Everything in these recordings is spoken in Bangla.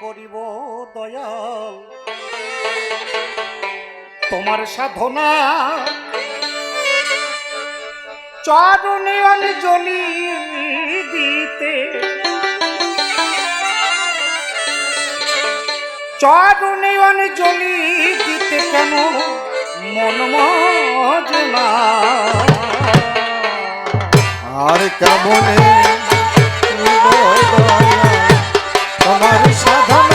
করিব দয়াল। তোমার সাধনা চরণে জলি দিতে। চরণে জলি দিতে কেন মন মজনা? আর কেমনে? তোমার সাধন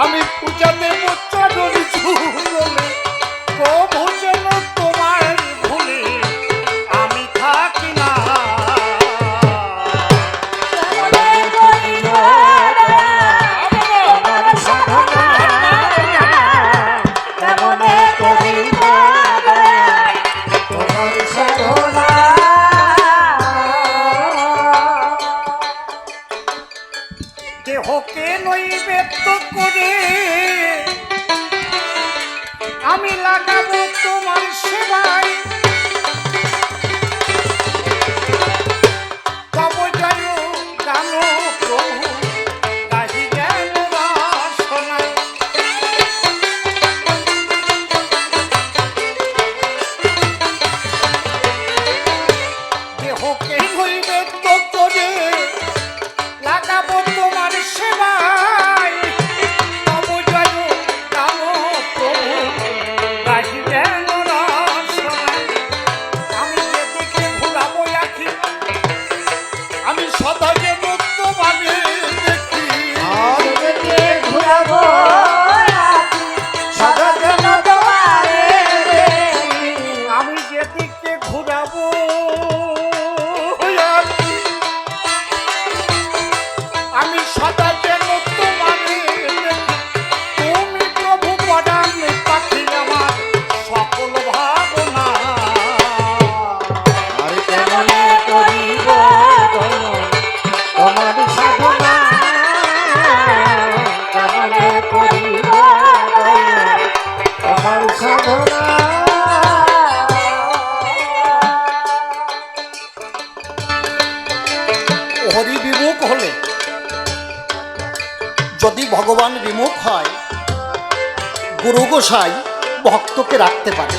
আমি পূজন Camila Cabrera. গুরু গোসাই ভক্তকে রাখতে পারে।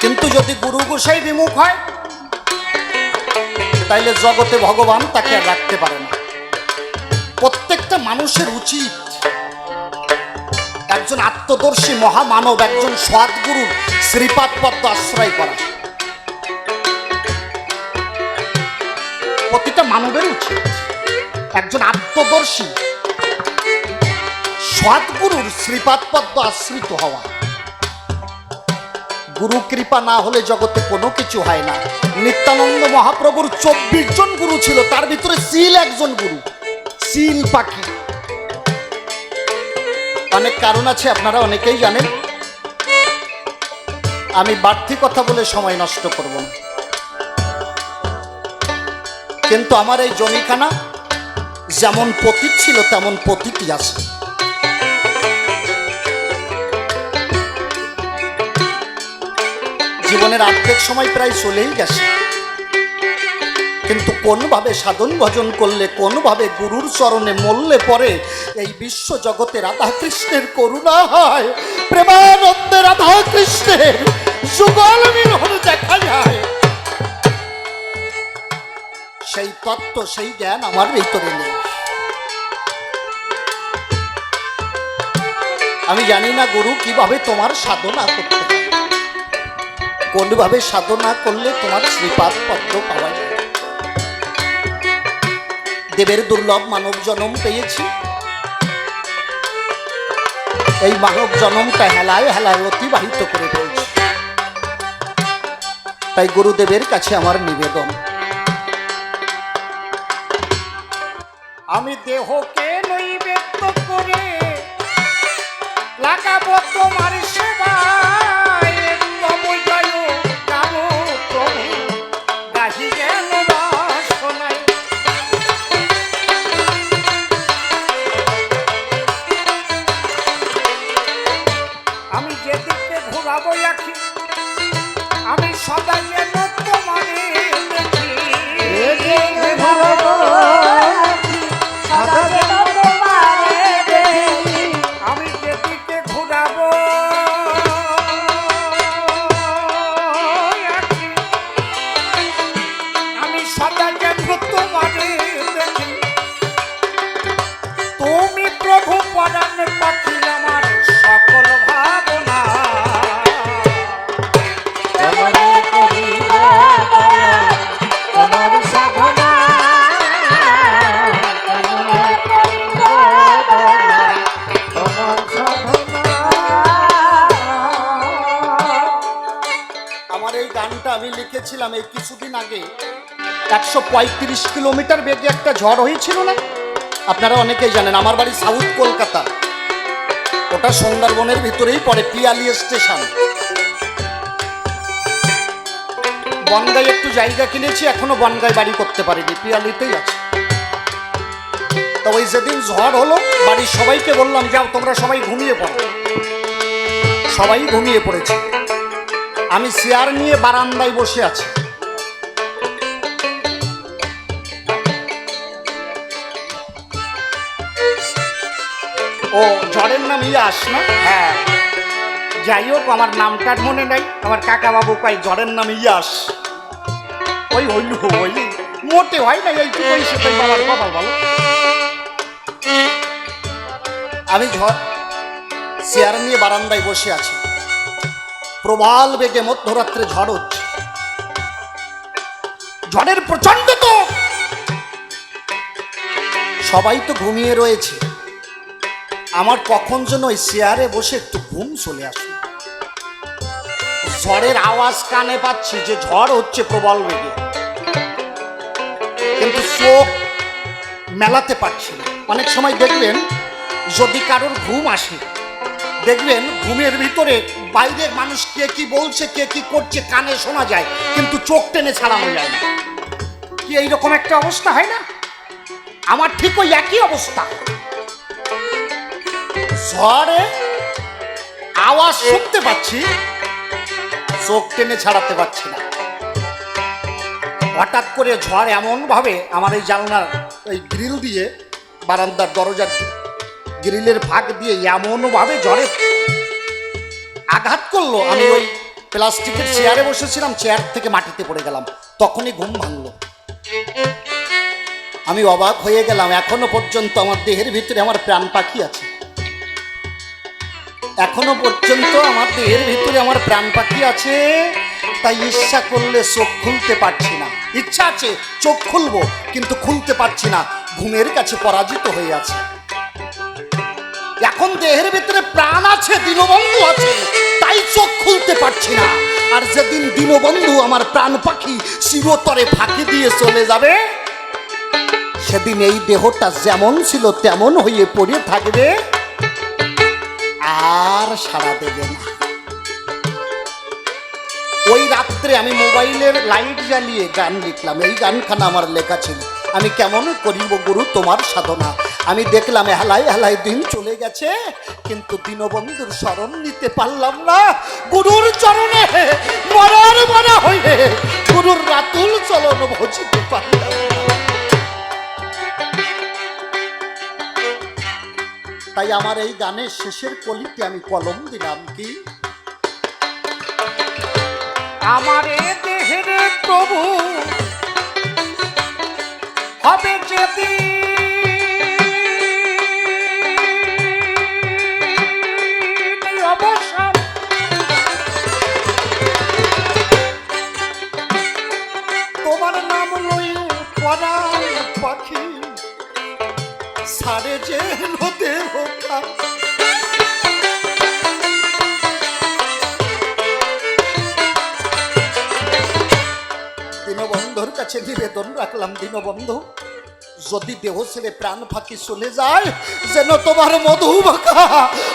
কিন্তু যদি গুরু গোসাই বিমুখ হয়, তাইলে জগতে ভগবান তাকে আর রাখতে পারে না। প্রত্যেকটা মানুষের উচিত একজন আত্মদর্শী মহামানব, একজন সৎগুরু শ্রীপাদ পদ্ম আশ্রয় করা। প্রতিটা মানবের উচিত। একজন আত্মদর্শী সৎগুরুর শ্রীপাদপদ্ম আশ্রিত হওয়া। গুরু কৃপা না হলে জগতে কোনো কিছু হয় না। নিত্যানন্দ মহাপ্রভুর চব্বিশ জন গুরু ছিল, তার ভিতরে সিল একজন গুরু সিল পাখি। অনেক কারণ আছে, আপনারা অনেকেই জানেন। আমি বাড়তি কথা বলে সময় নষ্ট করব না। কিন্তু আমার এই জমিখানা যেমন পতীত ছিল, তেমন পতীতই আছে। জীবনের অর্ধেক সময় প্রায় চলেই গেছে। কিন্তু কোনভাবে সাধন ভজন করলে, কোনভাবে গুরুর চরণে মরলে পরে এই বিশ্ব জগতে রাধা কৃষ্ণের করুণা হয়। প্রেমানন্দে রাধা কৃষ্ণের যুগল মিলন দেখা যায়। সেই তত্ত্ব, সেই জ্ঞান আমার ভিতরে নেই। আমি জানি না গুরু কীভাবে তোমার সাধনা করতে হয় কোনভাবে সাধনা করলে তোমার শ্রীপাদ পদ্ম পাওয়া যায়? দেবের দুর্লভ মানব জনম পেয়েছি। এই মানব জনমটা হেলায় হেলায় অতিবাহিত করে ফেলছি। তাই গুরুদেবের কাছে আমার নিবেদন। আমি দেহকে নৈবেদ্য করে লাগাবো তোমার সেবায় এই কিছুদিন আগে একশো পঁয়ত্রিশ কিলোমিটার বেগে একটা ঝড় হয়েছিল না? আপনারা অনেকেই জানেন, আমার বাড়ি সাউথ কলকাতা। ওটা সুন্দরবনের ভিতরেই পড়ে, পিয়ালি স্টেশন। বনগায় একটু জায়গা কিনেছি, এখনও বনগায় বাড়ি করতে পারিনি, পিয়ালিতেই আছে। তো ওই যেদিন ঝড় হলো, বাড়ির সবাইকে বললাম, যাও, তোমরা সবাই ঘুমিয়ে পড়ো। সবাই ঘুমিয়ে পড়েছে। আমি চেয়ার নিয়ে বারান্দায় বসে আছি। ও ঝড়ের নাম ইয়াস না? হ্যাঁ। যাই হোক আমার নামটার মনে নাই। আমার কাকা বাবু কয় ঝড়ের নাম ইয়াস। ওই হইল ওই মোটে হয় না ওই সেটাই বাবার কপাল ভালো আমি ঝড় চেয়ার নিয়ে বারান্দায় বসে আছি। প্রবাল বেগে মধ্যরাত্রে ঝড় হচ্ছে। ঝড়ের প্রচণ্ড তো সবাই তো ঘুমিয়ে রয়েছে। আমার কখন যেন ওই চেয়ারে বসে একটু ঘুম চলে আসে। ঝড়ের আওয়াজ কানে পাচ্ছি যে ঝড় হচ্ছে প্রবল বেগে। কিন্তু চোখ মেলাতে পারছি না। অনেক সময় দেখবেন, যদি কারোর ঘুম আসে, দেখবেন ঘুমের ভিতরে বাইরের মানুষ কে কি বলছে, কে কি করছে, কানে শোনা যায়, কিন্তু চোখ টেনে ছাড়ানো যায় না। কি এইরকম একটা অবস্থা, হয় না? আমার ঠিক ওই একই অবস্থা। ঝড়ে আওয়াজ শুনতে পাচ্ছি, চোখ টেনে ছাড়াতে পারছি না। হঠাৎ করে ঝড় এমন ভাবে আমার এই জানলার ওই গ্রিল দিয়ে বারান্দার দরজার গ্রিলের ফাঁক দিয়ে এমন ভাবে ঝড়ে আঘাত করল। আমি ওই প্লাস্টিকের চেয়ারে বসেছিলাম, চেয়ার থেকে মাটিতে পড়ে গেলাম। তখনই ঘুম ভাঙলো। আমি অবাক হয়ে গেলাম। এখনও পর্যন্ত আমার দেহের ভিতরে আমার প্রাণ পাখি আছে। এখনও পর্যন্ত আমার দেহের ভিতরে আমার প্রাণ পাখি আছে। তাই ইচ্ছা করলে চোখ খুলতে পারছি না। ইচ্ছা আছে, চোখ খুলবো, কিন্তু খুলতে পারছি না। ঘুমের কাছে পরাজিত হয়ে আছে। এখন দেহের ভিতরে প্রাণ আছে, দীনবন্ধু আছে। তাই চোখ খুলতে পারছি না। আর যেদিন দীনবন্ধু আমার প্রাণ পাখি চিরতরে ফাঁকি দিয়ে চলে যাবে, সেদিন এই দেহটা যেমন ছিল তেমন হয়ে পড়ে থাকবে। আর সাড়া দেবে না। ওই রাত্রে আমি মোবাইলের লাইট জ্বালিয়ে গান লিখলাম। এই গানখানা আমার লেখা ছিল। আমি কেমন করিব গুরু তোমার সাধনা? আমি দেখলাম হেলাই হেলাই দিন চলে গেছে, কিন্তু দীনবন্ধুর স্মরণ নিতে পারলাম না। গুরুর চরণে মরার মরা হয়ে গুরুর রাতুল চলন ভজিতে পারলাম তাই আমার এই গানের শেষের কলিতে আমি কলম দিলাম কি? আমার এ দেহের প্রভু হবে যদি দীনবন্ধুর কাছে নিবেদন রাখলাম দীনবন্ধু। যদি দেহ ছেড়ে প্রাণ ফাঁকি চলে যায়, যেন তোমার মধু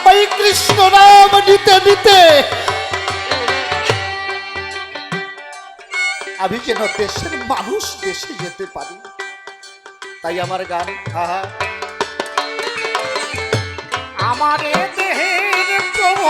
ওই কৃষ্ণ নাম নিতে নিতে। আমি যেন দেশের মানুষ, দেশে যেতে পারি। তাই আমার গান আমার দেহের প্রভু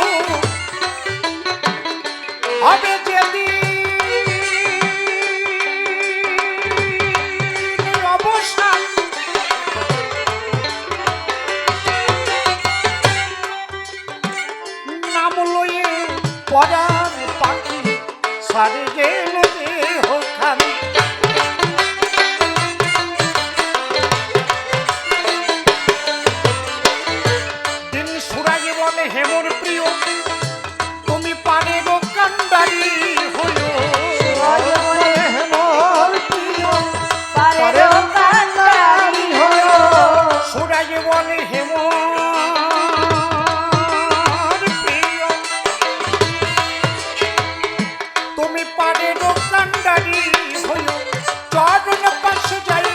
তারে রূপ কান্ডারি হল। চরণ পাশ যায়